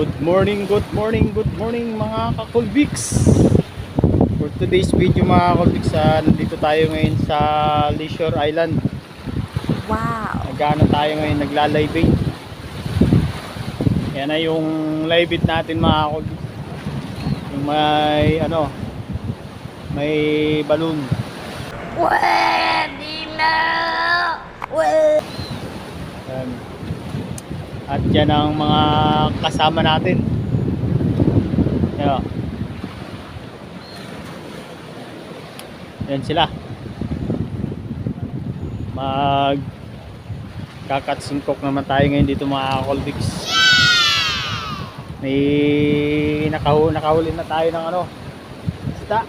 Good morning, good morning, good morning mga kakulbiks For today's video mga kakulbiks ah, Nandito tayo ngayon sa Leisure Island Wow. Nagano tayo ngayon, naglalibing Yan na yung live it natin mga kakulbiks Yung may ano May balloon Pwede na. Pwede. At yan ang mga kasama natin. Yan. Yan sila. Mag kakatsingkok naman tayo ngayon dito mga Colbix. May nakahu nakahuli na tayo ng ano. Isda.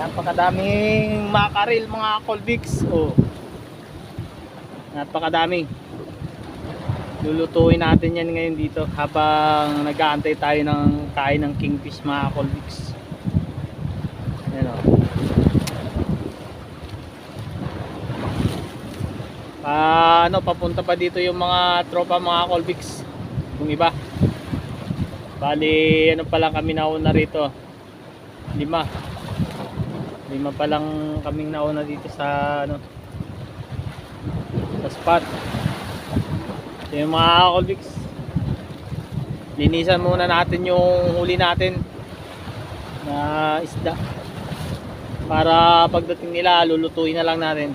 Napakadaming makaril mga Colbix. Oh. Napakadami. Lulutuin natin yan ngayon dito habang nag-aantay tayo ng kain ng kingfish mga Colbix. Yan o. Pa, ano, papunta pa dito yung mga tropa mga Colbix. Yung iba. Bali, ano pa lang kami nauna rito. Lima. Lima pa lang kaming nauna dito sa ano sa spot. So, yung mga Colbix, linisan muna natin yung huli natin na isda para pagdating nila lulutuin na lang natin.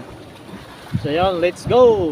So yun, let's go!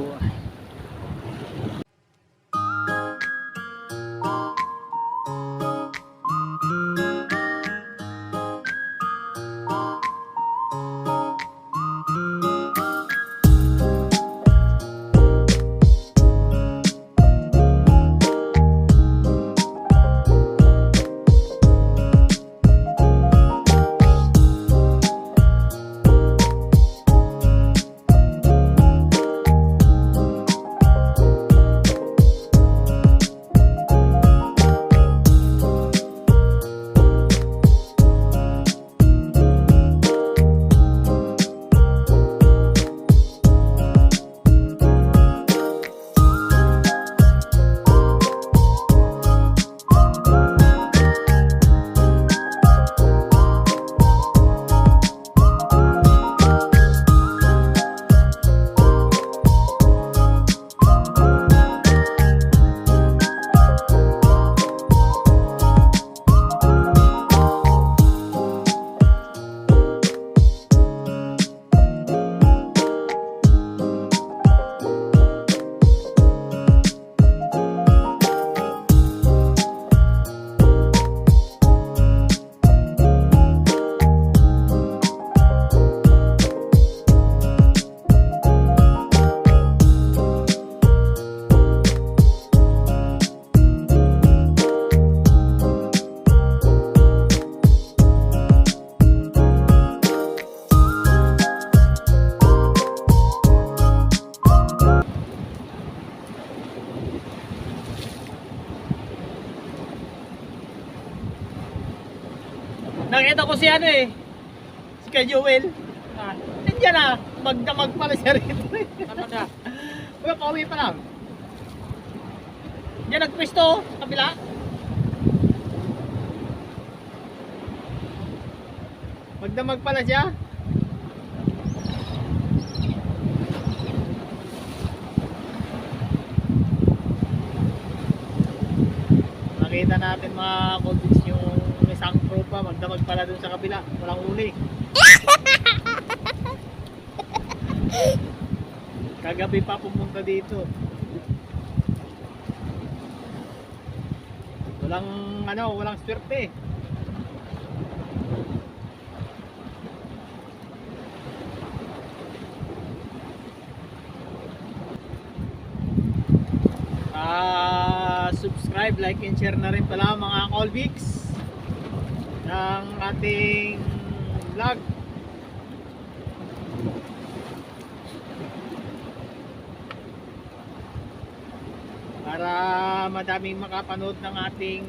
Nakita ko si ano eh. Si Kay Joel. Ah, nandiyan na. Magdamag pala siya rito. Ano na? Uy, pauwi pa lang. Diyan nagpwesto, kabila. Magdamag pala siya. Nakita natin mga yung isang tropa magdamag pala dun sa kabila. Walang uli. Kagabi pa pumunta dito. Walang ano, walang swerte. Ah, subscribe, like and share na rin pala mga Colbix ng ating vlog. Para madaming makapanood ng ating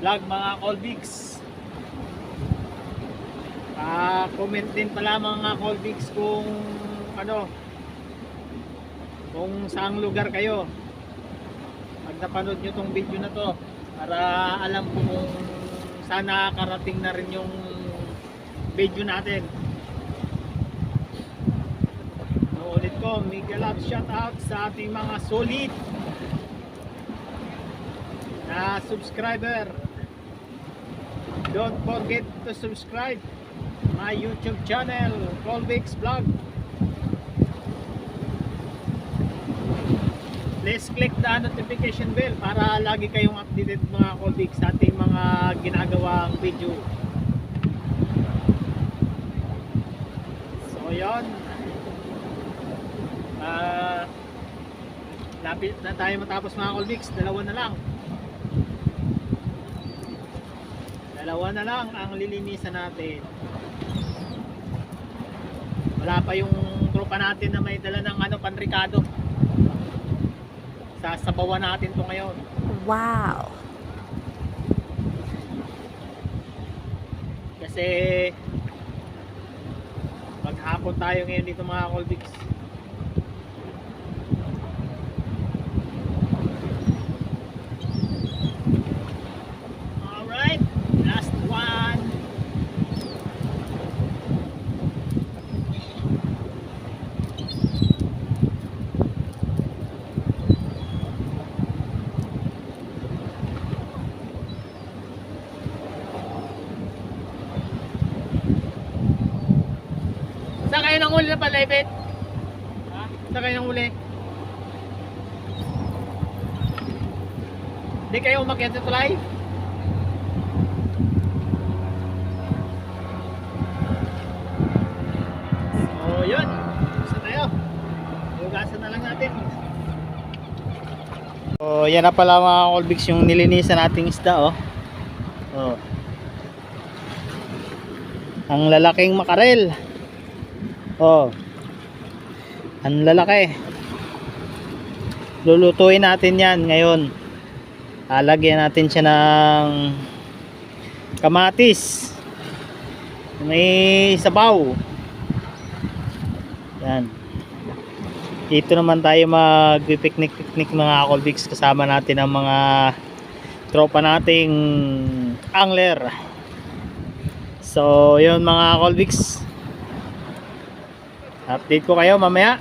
vlog mga Colbix. Ah, comment din pala mga Colbix kung ano kung saang lugar kayo napanood nyo tong video na to para alam ko kung saan nakakarating na rin yung video natin. Uulit ko, Miguel Love shout out sa ating mga solid na subscriber. Don't forget to subscribe my YouTube channel, Colvix Vlog. Please click the notification bell para lagi kayong updated mga Colvix sa ating mga ginagawang video. So yon. Ah lapit na tayo matapos mga Colvix, dalawa na lang. Dalawa na lang ang lilinisan natin. Wala pa yung tropa natin na may dala ng ano panrikado. Sasabawan natin to ngayon. Wow. Kasi maghapon tayo ngayon dito mga Colbix. Huli na palibit? Ha? Saan kayo nang huli? Hindi kayo umakyat sa tulay? So yun, isa tayo. Hugasan na lang natin. So yan na pala mga Colbix yung nilinisan nating isda oh. Oh. Ang lalaking makarel. Oh. Ang lalaki. Lulutuin natin 'yan ngayon. Alagyan natin siya ng kamatis. May sabaw. Yan. Dito naman tayo mag-picnic-picnic mga Colbix kasama natin ang mga tropa nating angler. So, yun mga Colbix. Update ko kayo mamaya.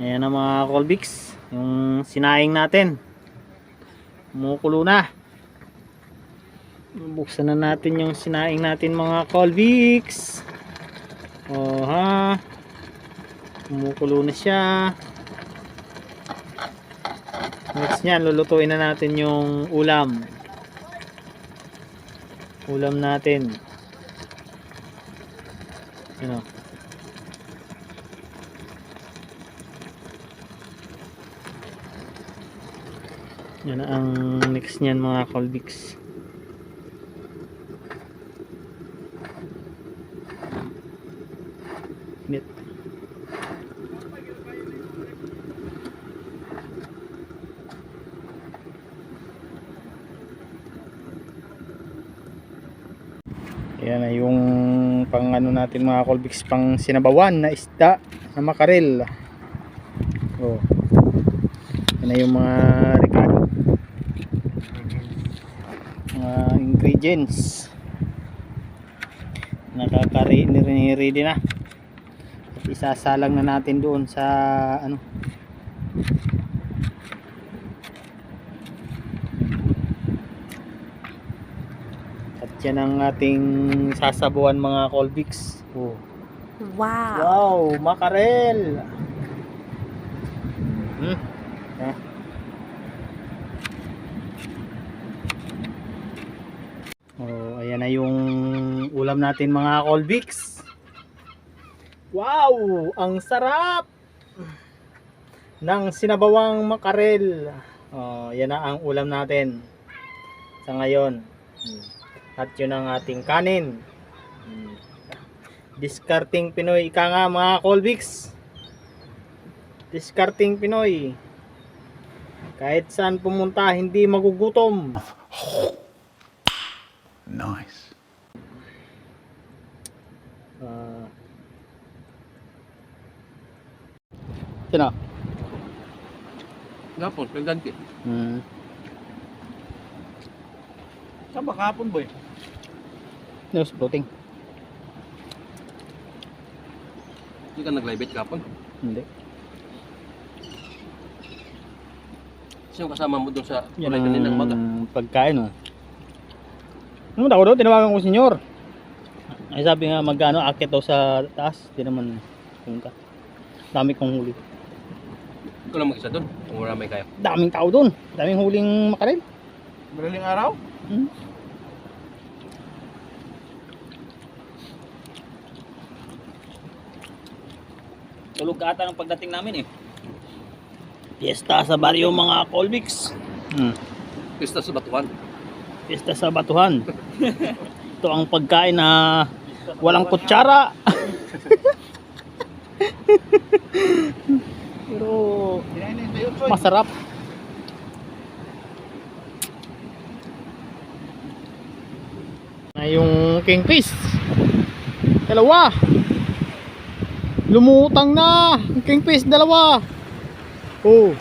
Ayan ang mga Colbix. Yung sinaing natin. Kumukulo na. Buksan na natin yung sinaing natin mga Colbix. Oh ha. Na siya. Next niyan, lulutuin na natin yung ulam. Ulam natin. Ano? Yan ang next niyan mga Colbix. Net. Yan na yung pang ano natin mga Colbix pang sinabawan na isda na makarel. Oh. Yan na yung mga recado. Mga ingredients. Nakaka-ready na. At isasalang na natin doon sa ano yan ang ating sasabuan mga Colbix. Oh. Wow. Wow, makarel. Hmm. Ha? Oh, ayan na yung ulam natin mga Colbix. Wow, ang sarap ng sinabawang makarel. Oh, yan na ang ulam natin sa ngayon. Hmm. At yun ang ating kanin. Discarding Pinoy. Ika nga mga Colbix. Discarding Pinoy. Kahit saan pumunta, hindi magugutom. Nice. Ah. Sino? Gapon, kagdanti. Hmm. Saan ba kahapon boy? News floating. Hindi ka nag-live kapon. Hindi. Sino kasama mo doon sa Yan kulay kanina ang pagkain oh. Ano daw daw? Tinawagan ko senyor. Ay sabi nga magkano akit daw sa taas. Di naman pumunta. Dami kong huli. Ikaw lang mag-isa doon. Kung wala may kaya. Daming tao doon. Daming huling makarel. Madaling araw? Hmm? Tulog ka ata ng pagdating namin eh. Fiesta sa baryo mga Colbix. Hmm. Pista sa Batuan. Fiesta sa Batuhan. Ito ang pagkain na walang kutsara. Pero na yung masarap. Na yung kingfish. Dalawa. Lumutang na. Yung kingfish dalawa. Oh.